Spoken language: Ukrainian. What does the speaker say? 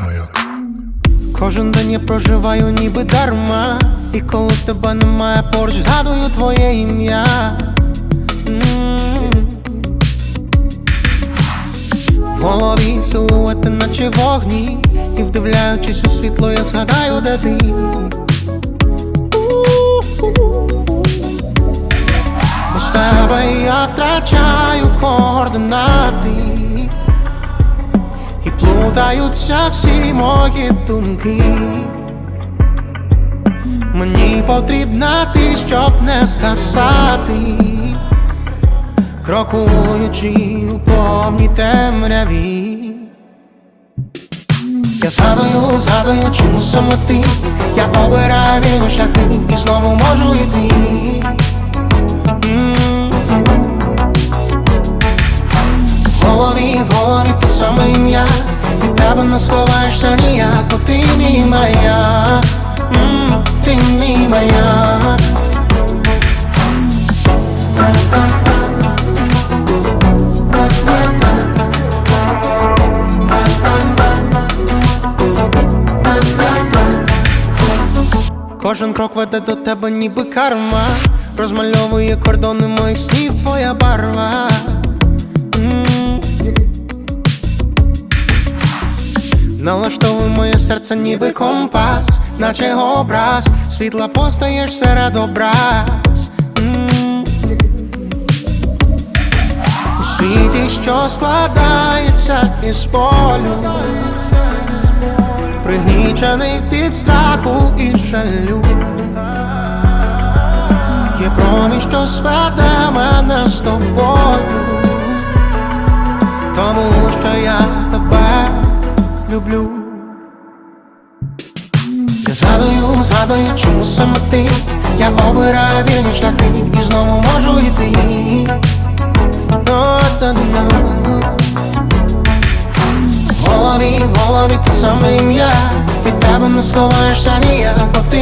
маяк. Кожен день я проживаю ніби дарма, і коли тебе немає поруч, згадую твоє ім'я. М. В голові силуети, наче вогні, і вдивляючись у світло, я згадаю, де ти. Без тебе я втрачаю координати плутаються всі мої думки. Мені потрібна ти, щоб не згасати. Крокуючи у повній темряві. Я згадую, згадую, чому саме ти. Я обираю вільні шляхи і знову можу йти. В голові, в голові те саме ім'я тебе не сховаєшся ніяк, бо ти мій маяк М, Ти мій маяк Кожен крок веде до тебе, ніби карма. Розмальовує кордони моїх слів, твоя барва Налаштовуй моє серце, ніби компас, наче образ, світла постаєш серед образ. У світі, що складається із болю, пригнічений від страху і жалю. Є промінь, що сведе мене з тобою, люблю. Згадую, згадую, чому саме ти Я обираю вільні шляхи і знову можу йти. В голові, в голові ти саме ім'я Від тебе не сховаєшся ніяк, бо ти